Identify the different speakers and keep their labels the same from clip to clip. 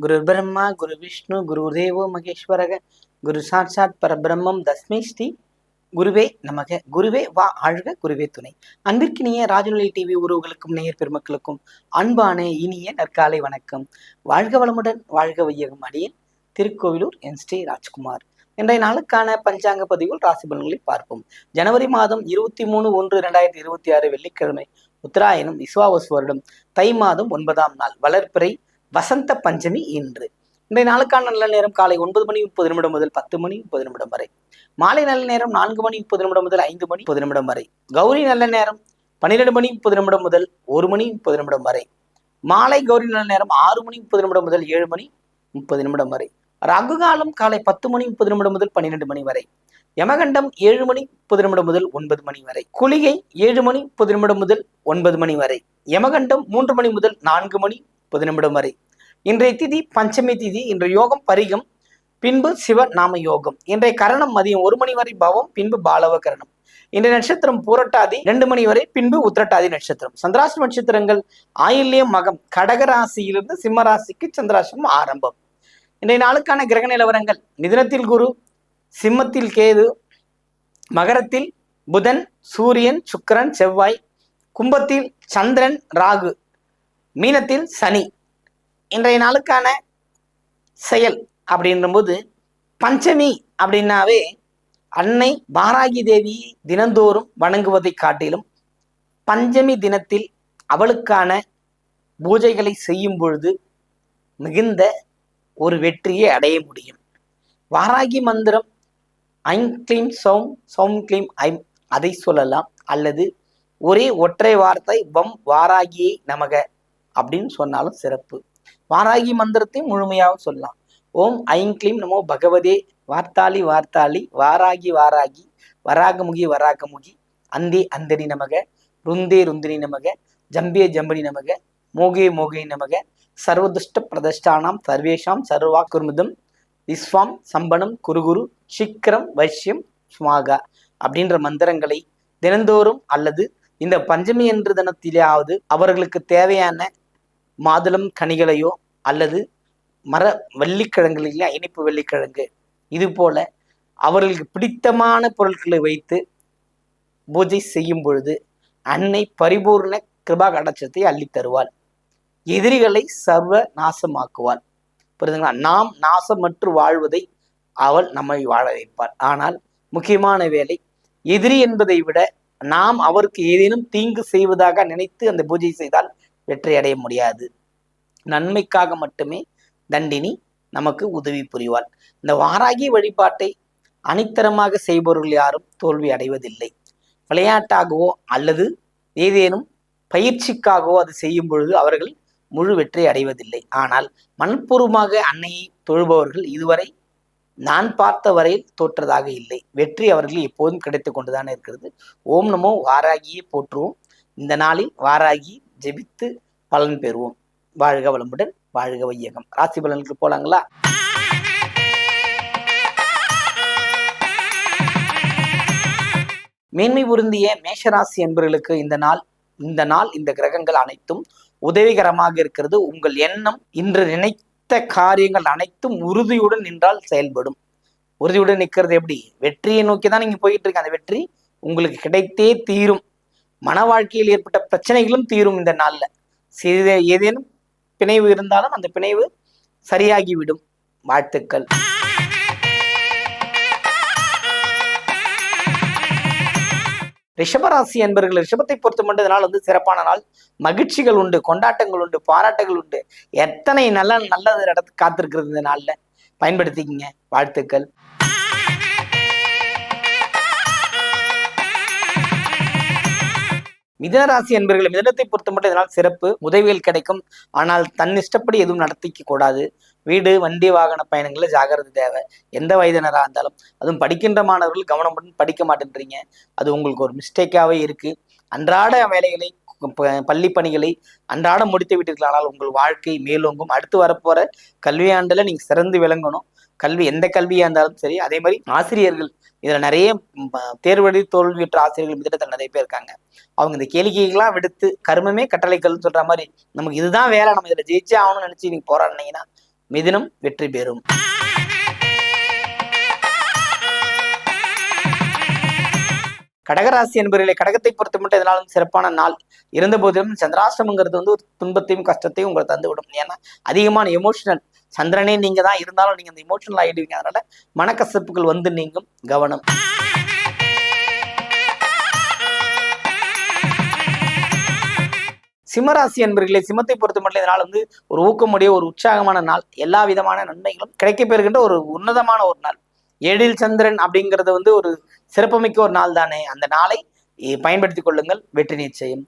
Speaker 1: குரு பிரம்மா குரு விஷ்ணு குரு தேவோ மகேஸ்வரக குரு சாட்சாத் பரபிரம்மம் தஸ்மை ஸ்ரீ குருவே நமக குருவே வா ஆழ்க குருவே துணை। அன்பிற்கினிய ராஜநிலை டிவி உறவுகளுக்கும் நேயர் பெருமக்களுக்கும் அன்பான இனிய நற்காலை வணக்கம். வாழ்க வளமுடன் வாழ்க வையகம் அடியேன் திருக்கோவிலூர் என். ஸ்ரீ. ராஜ்குமார். இன்றைய நாளுக்கான பஞ்சாங்க பதிவில் ராசி பலன்களை பார்ப்போம். ஜனவரி மாதம் இருபத்தி மூணு ஒன்று இரண்டாயிரத்தி இருபத்தி ஆறு வெள்ளிக்கிழமை உத்தராயணம் விஸ்வாவசு வருடம். தை மாதம் ஒன்பதாம் நாள். வளர்ப்பிறை வசந்த பஞ்சமி இன்று இன்றைய நாளுக்கான நல்ல நேரம் காலை ஒன்பது மணி முப்பது நிமிடம் முதல் பத்து மணி முப்பது நிமிடம் வரை மாலை நல்ல நேரம் நான்கு மணி முப்பது நிமிடம் முதல் ஐந்து மணி முப்பது நிமிடம் வரை கௌரி நல்ல நேரம் பன்னிரெண்டு மணி முப்பது நிமிடம் முதல் ஒரு மணி முப்பது நிமிடம் வரை மாலை கௌரி நல்ல நேரம் ஆறு மணி முப்பது நிமிடம் முதல் ஏழு மணி முப்பது நிமிடம் வரை ரகு காலம் காலை பத்து மணி முப்பது நிமிடம் முதல் பன்னிரெண்டு மணி வரை யமகண்டம் ஏழு மணி முப்பது நிமிடம் முதல் ஒன்பது மணி வரை குளிகை ஏழு மணி முப்பது நிமிடம் முதல் ஒன்பது மணி வரை யமகண்டம் மூன்று மணி முதல் நான்கு மணி முப்பது நிமிடம் வரை. இன்றைய திதி பஞ்சமி திதி. இன்று யோகம் பரிகம். பின்பு சிவ நாம யோகம். இன்றைய கரணம் மதியம் ஒரு மணி வரை பவம் பின்பு பாலவ கரணம். இன்றைய நட்சத்திரம் பூரட்டாதி ரெண்டு மணி வரை பின்பு உத்திரட்டாதி நட்சத்திரம். சந்திராசி நட்சத்திரங்கள் ஆயில்யம் மகம் கடக ராசியிலிருந்து சந்திராசிரம் ஆரம்பம். இன்றைய நாளுக்கான கிரக நிலவரங்கள். மிதனத்தில் குரு சிம்மத்தில் கேது மகரத்தில் புதன் சூரியன் சுக்கிரன் செவ்வாய் கும்பத்தில் சந்திரன் ராகு. மீனத்தில் சனி. இன்றைய நாளுக்கான செயல் அப்படின்றபோது பஞ்சமி அப்படின்னாவே அன்னை பாராகி தேவியை தினந்தோறும் வணங்குவதை காட்டிலும் பஞ்சமி தினத்தில் அவளுக்கான பூஜைகளை செய்யும் பொழுது மிகுந்த ஒரு வெற்றியை அடைய முடியும். வாராகி மந்திரம் ஐம் கிளீம் சௌம் சௌம் க்ளீம் ஐம் அதை சொல்லலாம். அல்லது ஒரே ஒற்றை வார்த்தை வம் வாராகியை நமக. அப்படின்னு சொன்னாலும் சிறப்பு. வாராகி மந்திரத்தையும் முழுமையாக சொல்லலாம். ஓம் ஐம் க்ளீம் நமோ பகவதே. வார்த்தாளி வார்த்தாளி. வாராகி வாராகி. வராகமுகி வராகமுகி. அந்தே அந்தனி நமக. ருந்தே ருந்தினி நமக. ஜம்பே ஜம்பனி நமக. மோகே மோகே நமக. சர்வதுஷ்ட பிரதிஷ்டானாம். சர்வேஷாம் சர்வா குர்முதம். விஸ்வாம் சம்பனம் குருகுரு. சிக்கரம் வைஷ்யம் சுமாகா. அப்படின்ற மந்திரங்களை தினந்தோறும் அல்லது இந்த பஞ்சமி என்ற தினத்திலேயாவது அவர்களுக்கு தேவையான மாதுளம் கனிகளையோ அல்லது மர வள்ளிக்கிழங்குகளில் இனிப்பு வெள்ளிக்கிழங்கு. இது போல அவர்களுக்கு பிடித்தமான பொருட்களை வைத்து பூஜை செய்யும் பொழுது அன்னை பரிபூர்ண கிருபா கடாட்சத்தை அள்ளி தருவாள். எதிரிகளை சர்வ நாசமாக்குவாள். புரியுதுங்களா? நாம் நாசமற்று வாழ்வதை அவள் நம்மை வாழ வைப்பாள். ஆனால் முக்கியமான வேலை எதிரி என்பதை விட நாம் அவருக்கு ஏதேனும் தீங்கு செய்வதாக நினைத்து அந்த பூஜை செய்தால் வெற்றி அடைய முடியாது. நன்மைக்காக மட்டுமே தண்டினி நமக்கு உதவி புரிவாள். இந்த வாராகி வழிபாட்டை அணித்தரமாக செய்பவர்கள் யாரும் தோல்வி அடைவதில்லை. விளையாட்டாகவோ அல்லது ஏதேனும் பயிற்சிக்காகவோ அது செய்யும் பொழுது அவர்கள் முழு வெற்றி அடைவதில்லை. ஆனால் மனப்பூர்வமாக அன்னையை தொழுபவர்கள் இதுவரை நான் பார்த்த வரையில் தோற்றதாக இல்லை. வெற்றி அவர்கள் எப்போதும் கிடைத்து கொண்டுதான் இருக்கிறது. ஓம் நமோ வாராகியே போற்றுவோம். இந்த நாளில் வாராகி ஜெபித்து பலன் பெறுவோம். வாழ்க வளமுடன் வாழ்க வையகம். ராசி பலனுக்கு போலாங்களா? மேன்மை பொருந்திய மேஷராசி என்பவர்களுக்கு இந்த நாள் இந்த நாள் இந்த கிரகங்கள் அனைத்தும் உதவிகரமாக இருக்கிறது. உங்கள் எண்ணம் இன்று நினைத்த காரியங்கள் அனைத்தும் உறுதியுடன் நின்றால் செயல்படும். உறுதியுடன் நிற்கிறது எப்படி? வெற்றியை நோக்கி தான் நீங்க போயிட்டு இருக்க அந்த வெற்றி உங்களுக்கு கிடைத்தே தீரும். மன வாழ்க்கையில் ஏற்பட்ட பிரச்சனைகளும் தீரும் இந்த நாள்ல. சிறிது ஏதேனும் பிணைவு இருந்தாலும் அந்த பிணைவு சரியாகிவிடும். வாழ்த்துக்கள். ரிஷபராசி என்பர்கள் ரிஷபத்தை பொறுத்த மட்டும் நாள் வந்து சிறப்பான நாள். மகிழ்ச்சிகள் உண்டு கொண்டாட்டங்கள் உண்டு பாராட்டங்கள் உண்டு. எத்தனை நல்ல நல்லது இடத்து காத்திருக்கிறது இந்த நாள்ல? பயன்படுத்திக்கிங்க. வாழ்த்துக்கள். மிதனராசி என்பர்கள் மிதனத்தை பொறுத்த மட்டும் இதனால் சிறப்பு உதவிகள் கிடைக்கும். ஆனால் தன் இஷ்டப்படி எதுவும் நடத்திக்க கூடாது. வீடு வண்டி வாகன பயணங்களில் ஜாகிரதை தேவை. எந்த வயதினராக இருந்தாலும். அதுவும் படிக்கின்ற மாணவர்கள் கவனமுடன் படிக்க மாட்டேன்றீங்க. அது உங்களுக்கு ஒரு மிஸ்டேக்காகவே இருக்கு. அன்றாட வேலைகளை பள்ளி பணிகளை அன்றாடம் முடித்து விட்டீர்களானால் உங்கள் வாழ்க்கை மேலோங்கும். அடுத்து வரப்போற கல்வியாண்டில் நீங்க சிறந்து விளங்கணும். கல்வி எந்த கல்வியா இருந்தாலும் சரி அதே மாதிரி ஆசிரியர்கள். இதுல நிறைய தேர்வடி ப- தோல்வியுற்ற ஆசிரியர்கள் திட்டத்தில் நிறைய பேர் இருக்காங்க. அவங்க இந்த கேளிக்கைகள்லாம் விடுத்து கருமமே கட்டளைக்கல்னு சொல்ற மாதிரி நமக்கு இதுதான் வேலை. நம்ம இதுல ஜெயிச்சே ஆகணும்னு நினைச்சு நீங்க போராடினீங்கன்னா மிதினம் வெற்றி பெறும். கடகராசி என்பவர்களை கடகத்தை பொறுத்த மட்டும் எதனாலும் சிறப்பான நாள் இருந்த போதிலும் சந்திராஷ்டமங்கிறது வந்து ஒரு துன்பத்தையும் கஷ்டத்தையும் உங்களை தந்து விடும் ஏன்னா அதிகமான எமோஷனல் சந்திரனே நீங்க தான் இருந்தாலும் நீங்க அந்த எமோஷனல் ஆகிடுவீங்க அதனால மனக்கசப்புகள் வந்து நீங்கும் கவனம். சிம்மராசி என்பர்களே சிம்மத்தை பொறுத்த மட்டும் இதனால் வந்து ஒரு ஊக்கமுடைய ஒரு உற்சாகமான நாள். எல்லா விதமான நன்மைகளும் கிடைக்கப்பெறுகின்ற ஒரு உன்னதமான ஒரு நாள். ஏழில் சந்திரன் அப்படிங்கிறது வந்து ஒரு சிறப்புமிக்க ஒரு நாள் தானே. அந்த நாளை பயன்படுத்திக் கொள்ளுங்கள். வெற்றி நிச்சயம்.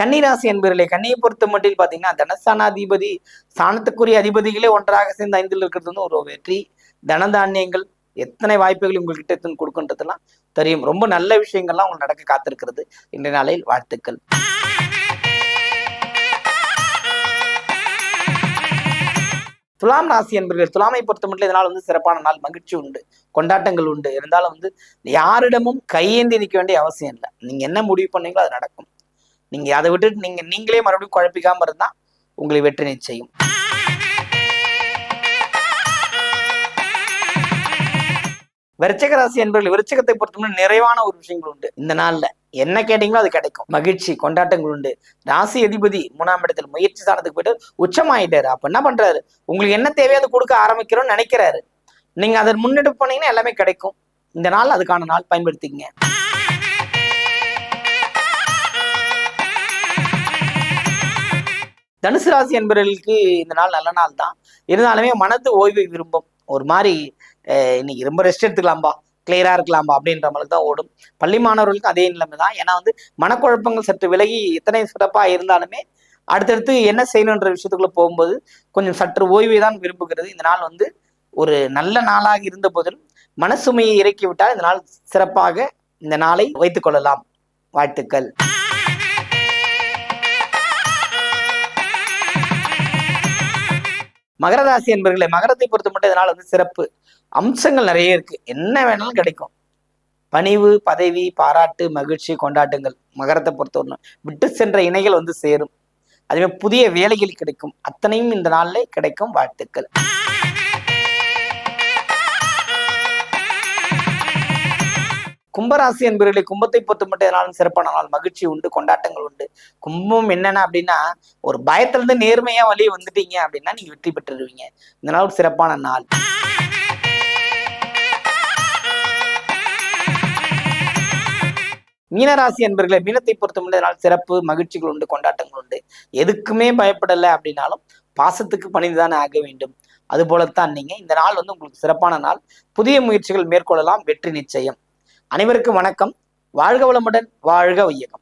Speaker 1: கன்னிராசி என்பவர்களே கன்னியை பொறுத்த மட்டில் பார்த்தீங்கன்னா தனஸ்தானாதிபதி ஸ்தானத்துக்குரிய அதிபதிகளே ஒன்றாக சேர்ந்து ஐந்தில் இருக்கிறது வந்து ஒரு வெற்றி. தனதானியங்கள் எத்தனை வாய்ப்புகள் உங்கள்கிட்ட எடுத்துன்னு கொடுக்குன்றதெல்லாம் தெரியும். ரொம்ப நல்ல விஷயங்கள்லாம் உங்களுக்கு நடக்க காத்திருக்கிறது. இன்றைய நாளில் வாழ்த்துக்கள். துலாம் ராசி என்பர்கள் துலாமை பொறுத்த மட்டும் இதனால் வந்து சிறப்பான நாள் மகிழ்ச்சி உண்டு கொண்டாட்டங்கள் உண்டு. இருந்தாலும் வந்து யாரிடமும் கையேந்தி நிற்க வேண்டிய அவசியம் இல்லை. நீங்க என்ன முடிவு பண்ணீங்களோ அது நடக்கும். நீங்க அதை விட்டுட்டு நீங்க நீங்களே மறுபடியும் குழப்பிக்காம இருந்தா உங்களை வெற்றி நிச்சயம். விருச்சக ராசி என்பவர்கள் விருச்சகத்தை பொறுத்தவரை நிறைவான ஒரு விஷயங்கள் உண்டு. இந்த நாள்ல என்ன கேட்டீங்களோ அது கிடைக்கும். மகிழ்ச்சி கொண்டாட்டங்கள் உண்டு. ராசி அதிபதி மூணாம் இடத்தில் முயற்சி ஸ்தானத்துக்கு போயிட்டு உச்சமாயிட்டாரு. அப்ப என்ன பண்றாரு? உங்களுக்கு என்ன தேவையோ அதை கொடுக்க ஆரம்பிக்கிறோம்னு நினைக்கிறாரு. நீங்க அதை முன்னெடுப்பு பண்ணீங்கன்னா எல்லாமே கிடைக்கும். இந்த நாள் அதுக்கான நாள். பயன்படுத்திக்கங்க. தனுசு ராசி என்பவர்களுக்கு இந்த நாள் நல்ல நாள் தான். இருந்தாலுமே மனது ஓய்வை விரும்பும். ஒரு மாதிரி இன்னைக்கு ரொம்ப ரெஸ்ட் எடுத்துக்கலாம்பா. கிளியரா இருக்கலாம்பா அப்படின்ற மாதிரி தான் ஓடும். பள்ளி மாணவர்களுக்கு அதே நிலைமை தான். ஏன்னா வந்து மனக்குழப்பங்கள் சற்று விலகி எத்தனை சிறப்பா இருந்தாலுமே அடுத்தடுத்து என்ன செய்யணுன்ற விஷயத்துக்குள்ள போகும்போது கொஞ்சம் சற்று ஓய்வை தான் விரும்புகிறது. இந்த நாள் வந்து ஒரு நல்ல நாளாக இருந்த போதிலும் மனசுமையை இறக்கி விட்டால் இந்த நாள் சிறப்பாக இந்த நாளை வைத்துக் கொள்ளலாம். வாழ்த்துக்கள். மகர ராசி என்பர்களே மகரத்தை பொறுத்த மட்டும் இதனால் வந்து சிறப்பு. அம்சங்கள் நிறைய இருக்கு. என்ன வேணாலும் கிடைக்கும். பணிவு பதவி பாராட்டு மகிழ்ச்சி கொண்டாட்டங்கள் மகரத்தை பொறுத்தவரை விட்டு சென்ற இணைகள் வந்து சேரும். அதுவே புதிய வேலைகள் கிடைக்கும். அத்தனையும் இந்த நாளில் கிடைக்கும் வாழ்த்துக்கள். கும்பராசி என்பவர்களை கும்பத்தை பொறுத்து மட்டும் எதனாலும் சிறப்பான நாள். மகிழ்ச்சி உண்டு கொண்டாட்டங்கள் உண்டு. கும்பம் என்னன்னா அப்படின்னா ஒரு பயத்துல இருந்து நேர்மையா வழியே வந்துட்டீங்க அப்படின்னா நீங்க வெற்றி பெற்றுருவீங்க. இந்த நாள் ஒரு சிறப்பான நாள். மீனராசி என்பர்களை மீனத்தை பொறுத்த நாள் சிறப்பு மகிழ்ச்சிகள் உண்டு கொண்டாட்டங்கள் உண்டு. எதுக்குமே பயப்படலை அப்படின்னாலும் பாசத்துக்கு பணிந்துதானே ஆக வேண்டும். அது போலத்தான் நீங்க இந்த நாள் வந்து உங்களுக்கு சிறப்பான நாள். புதிய முயற்சிகள் மேற்கொள்ளலாம் வெற்றி நிச்சயம். அனைவருக்கும் வணக்கம். வாழ்க வளமுடன் வாழ்க வையகம்.